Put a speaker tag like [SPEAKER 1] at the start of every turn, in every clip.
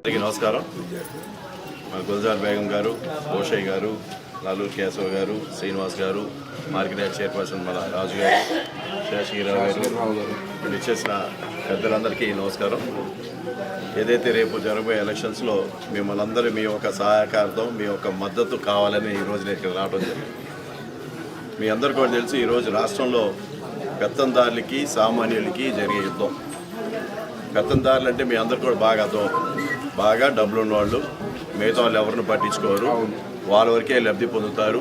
[SPEAKER 1] అందరికీ నమస్కారం. మన గుల్జార్ బేగం గారు ఓషయ్ గారు లాలూర్ కేశవ్ గారు శ్రీనివాస్ గారు మార్కెట్ చైర్పర్సన్ మన రాజు గారు శేషగిరిరావు గారు ఇక్కడ ఇచ్చేసిన పెద్దలందరికీ నమస్కారం. ఏదైతే రేపు జరగబోయే ఎలక్షన్స్లో మిమ్మల్ని అందరూ మీ యొక్క సహాయకార్థం మీ యొక్క మద్దతు కావాలని ఈరోజు నేను ఇక్కడ రావడం జరిగింది. మీ అందరికీ కూడా తెలుసు ఈరోజు రాష్ట్రంలో పెత్తందారులకి సామాన్యులకి జరిగే యుద్ధం. పెత్తందారులు అంటే మీ అందరు కూడా బాగా అర్థం బాగా డబ్బులు ఉన్నవాళ్ళు మిగతా వాళ్ళు ఎవరిని పట్టించుకోరు. వాళ్ళ వరకే లబ్ధి పొందుతారు.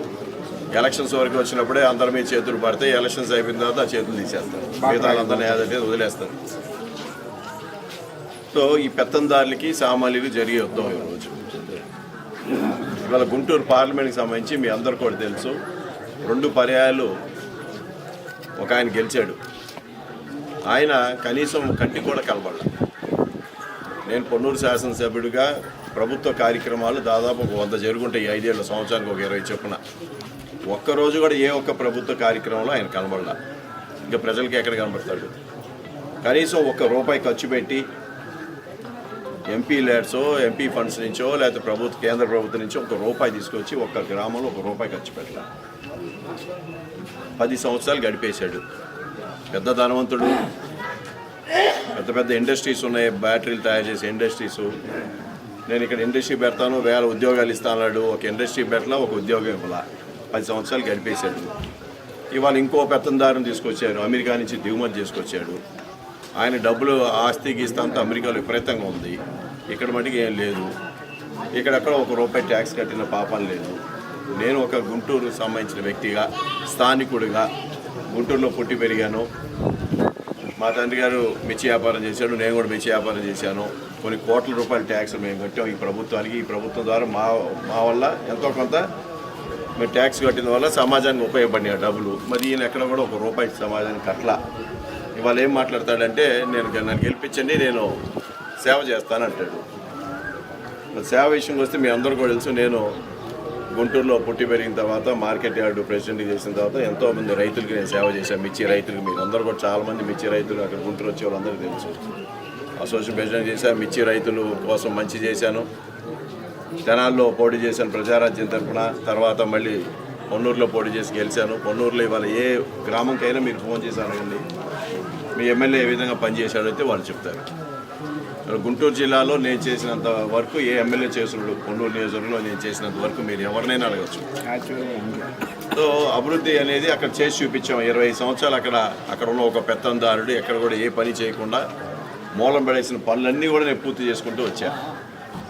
[SPEAKER 1] ఎలక్షన్స్ వరకు వచ్చినప్పుడే అందరి మీద చేతులు పడితే ఎలక్షన్స్ అయిపోయిన తర్వాత ఆ చేతులు తీసేస్తారు. మిగతా వాళ్ళందరినీ ఏదంటే వదిలేస్తారు. సో ఈ పెత్తందారులకి సామాన్యులకి జరిగే యుద్ధం ఈరోజు ఇవాళ గుంటూరు పార్లమెంట్కి సంబంధించి మీ అందరు కూడా తెలుసు. రెండు పర్యాయాలు ఒక ఆయన గెలిచాడు. ఆయన కనీసం కంటి కూడా కలబడాల నేను పొన్నూరు శాసనసభ్యుడిగా ప్రభుత్వ కార్యక్రమాలు దాదాపు ఒక వంద జరుగుంటాయి. ఈ ఐదేళ్ళ సంవత్సరానికి ఒక ఇరవై చొప్పున. ఒక్కరోజు కూడా ఏ ఒక్క ప్రభుత్వ కార్యక్రమంలో ఆయన కనబడాల. ఇంకా ప్రజలకి ఎక్కడ కనబడతాడు? కనీసం ఒక్క రూపాయి ఖర్చు పెట్టి ఎంపీ ల్యాడ్సో ఎంపీ ఫండ్స్ నుంచో లేకపోతే ప్రభుత్వ కేంద్ర ప్రభుత్వం నుంచో ఒక రూపాయి తీసుకొచ్చి ఒక్క గ్రామంలో ఒక రూపాయి ఖర్చు పెట్టాలి. పది సంవత్సరాలు గడిపేశాడు. పెద్ద ధనవంతుడు. పెద్ద పెద్ద ఇండస్ట్రీస్ ఉన్నాయి బ్యాటరీలు తయారు చేసే ఇండస్ట్రీస్. నేను ఇక్కడ ఇండస్ట్రీ పెడతాను వేల ఉద్యోగాలు ఇస్తాను ఒక ఇండస్ట్రీ పెట్టలా ఒక ఉద్యోగం ఇవ్వాల. పది సంవత్సరాలు గడిపేశాడు. ఇవాళ ఇంకో పెత్తందారుని తీసుకొచ్చారు. అమెరికా నుంచి దిగుమతి చేసుకొచ్చాడు. ఆయన డబ్బులు ఆస్తి గీస్తాంత అమెరికాలో విపరీతంగా ఉంది. ఇక్కడ మటుకు ఏం లేదు. ఇక్కడక్కడ ఒక రూపాయి ట్యాక్స్ కట్టిన పాపం లేదు. నేను ఒక గుంటూరు సంబంధించిన వ్యక్తిగా స్థానికుడిగా గుంటూరులో పుట్టి పెరిగాను. మా తండ్రి గారు మిర్చి వ్యాపారం చేశాడు నేను కూడా మిర్చి వ్యాపారం చేశాను. కొన్ని కోట్ల రూపాయల ట్యాక్స్ మేము కట్టాం ఈ ప్రభుత్వానికి. ఈ ప్రభుత్వం ద్వారా మా మా వల్ల ఎంతో కొంత మేము ట్యాక్స్ కట్టిన వల్ల సమాజానికి ఉపయోగపడిన డబ్బులు. మరి ఈయన ఎక్కడ కూడా ఒక రూపాయి సమాజానికి కట్ల ఇవాళ ఏం మాట్లాడతాడంటే నేను నన్ను గెలిపించండి నేను సేవ చేస్తానంటాడు సేవ విషయంకి వస్తే మీ అందరూ కూడా తెలుసు నేను గుంటూరులో పుట్టి పెరిగిన తర్వాత మార్కెట్ యార్డు ప్రెసిడెంట్ చేసిన తర్వాత ఎంతో మంది రైతులకి నేను సేవ చేశాను మిర్చి రైతులకు మీరు అందరూ కూడా చాలా మంది మిర్చి రైతులు అక్కడ గుంటూరు వచ్చే వాళ్ళందరికీ తెలుసు. అసోసియేషన్ ప్రెసిడెంట్ చేశాను మిర్చి రైతులు కోసం మంచి చేశాను. జనాల్లో పోటీ చేశాను ప్రజారాజ్యం తరఫున తర్వాత మళ్ళీ పొన్నూరులో పోటీ చేసి గెలిచాను. పొన్నూరులో ఇవాళ ఏ గ్రామంకైనా మీరు ఫోన్ చేశానండి మీ ఎమ్మెల్యే ఏ విధంగా పనిచేశాడో అయితే వాళ్ళు చెప్తారు. గుంటూరు జిల్లాలో నేను చేసినంత వరకు ఏ ఎమ్మెల్యే చేసినాడు పొన్నూరు నియోజకవర్గంలో నేను చేసినంత వరకు మీరు ఎవరినైనా అడగచ్చు. సో అభివృద్ధి అనేది అక్కడ చేసి చూపించాం. ఇరవై సంవత్సరాలు అక్కడ అక్కడ ఉన్న ఒక పెత్తందారుడు ఎక్కడ కూడా ఏ పని చేయకుండా మూలం పడేసిన పనులన్నీ కూడా నేను పూర్తి చేసుకుంటూ వచ్చాను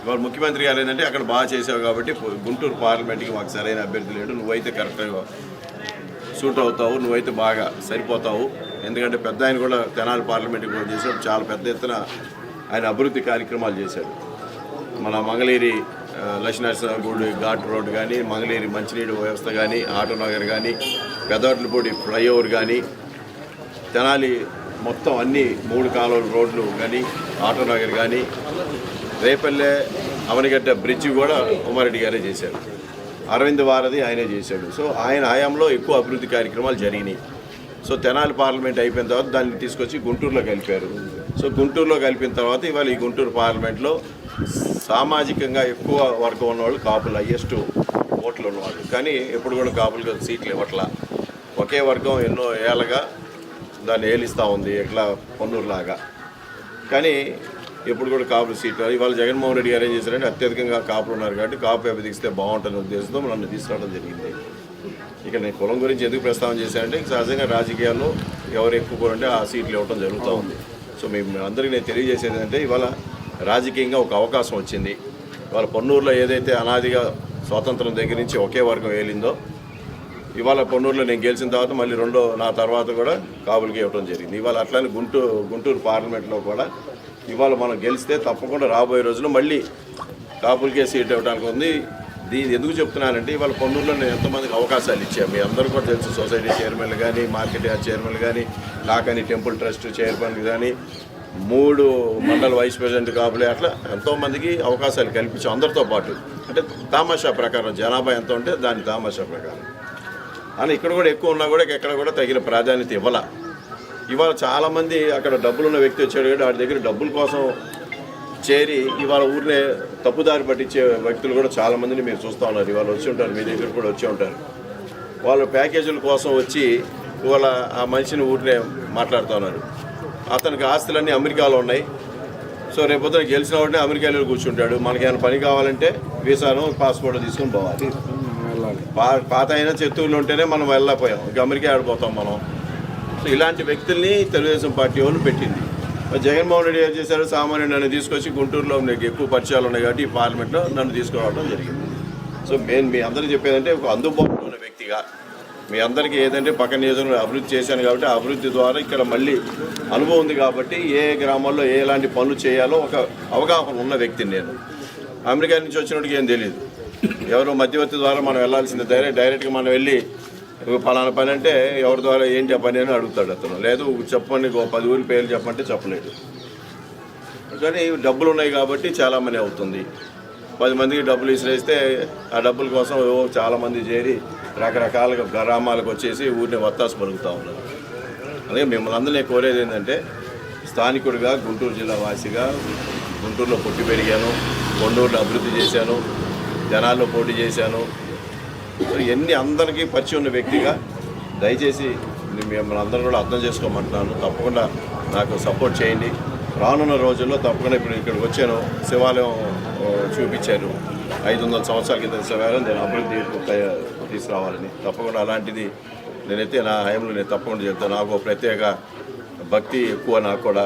[SPEAKER 1] ఇవాళ ముఖ్యమంత్రి గారు ఏంటంటే అక్కడ బాగా చేసావు కాబట్టి గుంటూరు పార్లమెంట్కి మాకు సరైన అభ్యర్థి లేడు. నువ్వైతే కరెక్ట్గా సూట్ అవుతావు నువ్వైతే బాగా సరిపోతావు. ఎందుకంటే పెద్ద ఆయన కూడా తెనాలి పార్లమెంట్కి కూడా చేసినప్పుడు చాలా పెద్ద ఎత్తున ఆయన అభివృద్ధి కార్యక్రమాలు చేశాడు. మన మంగళగిరి ఆ, గుడి ఘాట్ రోడ్ కానీ మంగళగిరి మంచినీటి వ్యవస్థ కానీ ఆటో నగర్ కానీ పెదవట్లపూడి ఫ్లైఓవర్ కానీ తెనాలి మొత్తం అన్ని మూడు కాలువల రోడ్లు కానీ ఆటో నగర్ కానీ రేపల్లె అవనిగడ్డ బ్రిడ్జ్ కూడా ఉమారెడ్డి గారే చేశారు అరవింద్ వారధి ఆయనే చేశాడు. సో ఆయన హయాంలో ఎక్కువ అభివృద్ధి కార్యక్రమాలు జరిగినాయి. సో తెనాలి పార్లమెంట్ అయిపోయిన తర్వాత దాన్ని తీసుకొచ్చి గుంటూరులో కలిపారు. సో గుంటూరులో కలిపిన తర్వాత ఇవాళ ఈ గుంటూరు పార్లమెంట్లో సామాజికంగా ఎక్కువ వర్గం ఉన్నవాళ్ళు కాపులు హయ్యెస్ట్ ఓట్లు ఉన్నవాళ్ళు. కానీ ఎప్పుడు కూడా కాపులకు సీట్లు ఇవ్వట్లా. ఒకే వర్గం ఎన్నో ఏళ్ళగా దాన్ని ఏలిస్తూ ఉంది ఎట్లా పొన్నూరులాగా. కానీ ఎప్పుడు కూడా కాపులు సీట్లు ఇవాళ జగన్మోహన్ రెడ్డి గారు ఏం చేశారంటే అత్యధికంగా కాపులు ఉన్నారు కాబట్టి కాపు ఎబదిగిస్తే బాగుంటుంది ఉద్దేశంతో నన్ను తీసుకురావడం జరిగింది. ఇక నేను కులం గురించి ఎందుకు ప్రస్తావన చేశానంటే సహజంగా రాజకీయాల్లో ఎవరు ఎక్కువ ఉంటే ఆ సీట్లు ఇవ్వడం జరుగుతూ ఉంది. సో మేము అందరికీ నేను తెలియజేసేది ఏంటంటే ఇవాళ రాజకీయంగా ఒక అవకాశం వచ్చింది. ఇవాళ పొన్నూరులో ఏదైతే అనాదిగా స్వాతంత్రం దగ్గర నుంచి ఒకే వర్గం ఏలిందో ఇవాళ పొన్నూరులో నేను గెలిచిన తర్వాత మళ్ళీ రెండో నా తర్వాత కూడా కాపులకి ఇవ్వడం జరిగింది. ఇవాళ అట్లానే గుంటూరు గుంటూరు పార్లమెంట్లో కూడా ఇవాళ మనం గెలిస్తే తప్పకుండా రాబోయే రోజుల్లో మళ్ళీ కాపులకే సీట్ ఇవ్వడానికి ఉంది. దీని ఎందుకు చెప్తున్నానంటే ఇవాళ పొన్నూరులో నేను ఎంతమందికి అవకాశాలు ఇచ్చాను మీ అందరూ కూడా తెలుసు సొసైటీ చైర్మన్లు కానీ మార్కెట్ యార్డ్ చైర్మన్లు కానీ నాకని టెంపుల్ ట్రస్ట్ చైర్మన్లు కానీ మూడు మండల వైస్ ప్రెసిడెంట్ కాపులే అట్లా ఎంతోమందికి అవకాశాలు కల్పించి అందరితో పాటు. అంటే తామాషా ప్రకారం జనాభా ఎంత ఉంటే దాని తామాషా ప్రకారం. అని ఇక్కడ కూడా ఎక్కువ ఉన్నా కూడా ఎక్కడ కూడా తగిన ప్రాధాన్యత ఇవ్వాల. ఇవాళ చాలామంది అక్కడ డబ్బులు ఉన్న వ్యక్తి వచ్చాడు కాబట్టి వాడి దగ్గర డబ్బుల కోసం చేరి ఇవాళ ఊరినే తప్పుదారి పట్టించే వ్యక్తులు కూడా చాలా మందిని మీరు చూస్తూ ఉన్నారు. ఇవాళ వచ్చి ఉంటారు మీ దగ్గర కూడా వచ్చి ఉంటారు. వాళ్ళు ప్యాకేజీల కోసం వచ్చి ఇవాళ ఆ మనిషిని ఊరినే మాట్లాడుతూ ఉన్నారు. అతనికి ఆస్తులన్నీ అమెరికాలో ఉన్నాయి. సో రేపొద్దున గెలిచిన వాడిని అమెరికాలో కూర్చుంటాడు. మనకి ఏమైనా పని కావాలంటే వీసాను పాస్పోర్ట్ తీసుకొని పోవాలి.
[SPEAKER 2] వెళ్ళాలి
[SPEAKER 1] పా పాత అయినా చెత్తూరులో ఉంటేనే మనం వెళ్ళకపోయాం ఇంకా అమెరికా ఆడిపోతాం మనం. సో ఇలాంటి వ్యక్తుల్ని తెలుగుదేశం పార్టీ వాళ్ళు పెట్టింది. జగన్మోహన్ రెడ్డి ఏం చేశారు? సామాన్య నన్ను తీసుకొచ్చి గుంటూరులో నాకు ఎక్కువ పరిచయాలు ఉన్నాయి కాబట్టి ఈ పార్లమెంట్లో నన్ను తీసుకురావడం జరిగింది. సో నేను మీ అందరికీ చెప్పేదంటే ఒక అందుబాటులో ఉన్న వ్యక్తిగా మీ అందరికీ ఏదంటే పక్క నియోజకవర్గం అభివృద్ధి చేశాను కాబట్టి అభివృద్ధి ద్వారా ఇక్కడ మళ్ళీ అనుభవం ఉంది కాబట్టి ఏ గ్రామాల్లో ఏ ఎలాంటి పనులు చేయాలో ఒక అవగాహన ఉన్న వ్యక్తిని నేను. అమెరికా నుంచి వచ్చినట్టుగా ఏం తెలియదు ఎవరో మధ్యవర్తి ద్వారా మనం వెళ్ళాల్సింది. డైరెక్ట్ డైరెక్ట్గా మనం వెళ్ళి "ఒక ఫలానా పని అంటే ఎవరి ద్వారా ఏం చెప్పని అని అడుగుతాడు అతను. లేదు చెప్పండి పది ఊరి పేర్లు చెప్పంటే చెప్పలేడు కానీ డబ్బులు ఉన్నాయి కాబట్టి చాలా అవుతుంది. పది మందికి డబ్బులు ఇసిరేస్తే ఆ డబ్బుల కోసం ఏవో చేరి రకరకాలుగా గ్రామాలకు వచ్చేసి ఊరిని వత్తాసు పలుకుతూ ఉన్నారు. అందుకే మిమ్మల్ని అందరినీ కోరేది ఏంటంటే స్థానికుడిగా గుంటూరు జిల్లా వాసిగా గుంటూరులో పుట్టి పెరిగాను కొండూరులో అభివృద్ధి చేశాను జనాల్లో పోటీ చేశాను సో ఇవన్నీ అందరికీ పరిచయం ఉన్న వ్యక్తిగా దయచేసి మిమ్మల్ని అందరూ కూడా అర్థం చేసుకోమంటున్నాను. తప్పకుండా నాకు సపోర్ట్ చేయండి. రానున్న రోజుల్లో తప్పకుండా ఇప్పుడు ఇక్కడికి వచ్చాను. శివాలయం చూపించాను ఐదు వందల సంవత్సరాల కింద శివాలయం నేను అభివృద్ధి తీసుకురావాలని. తప్పకుండా అలాంటిది నేనైతే నా హయంలో నేను తప్పకుండా చెప్తాను. నాకు ఒక ప్రత్యేక భక్తి ఎక్కువ నాకు కూడా.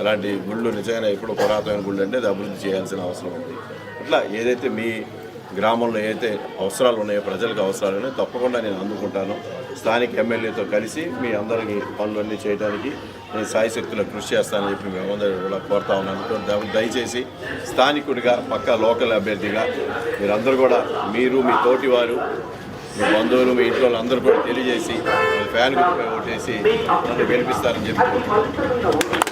[SPEAKER 1] అలాంటి గుళ్ళు నిజంగా ఎప్పుడు పురాతన గుళ్ళు అంటే అది అభివృద్ధి చేయాల్సిన అవసరం ఉంది. ఇట్లా ఏదైతే మీ గ్రామంలో ఏదైతే అవసరాలు ఉన్నాయో ప్రజలకు అవసరాలు ఉన్నాయో తప్పకుండా నేను అందుకుంటాను. స్థానిక ఎమ్మెల్యేతో కలిసి మీ అందరికీ పనులన్నీ చేయడానికి నేను సాయశక్తిలో కృషి చేస్తానని చెప్పి మేమందరూ కూడా కోరుతా ఉన్నాను. దయచేసి స్థానికుడిగా పక్క లోకల్ అభ్యర్థిగా మీరందరూ కూడా మీరు మీ తోటి వారు మీ బంధువులు మీ ఇంట్లో అందరూ కూడా తెలియజేసి ఫ్యాన్ గుర్తుపై ఓటేసి నన్ను గెలిపిస్తారని చెప్పి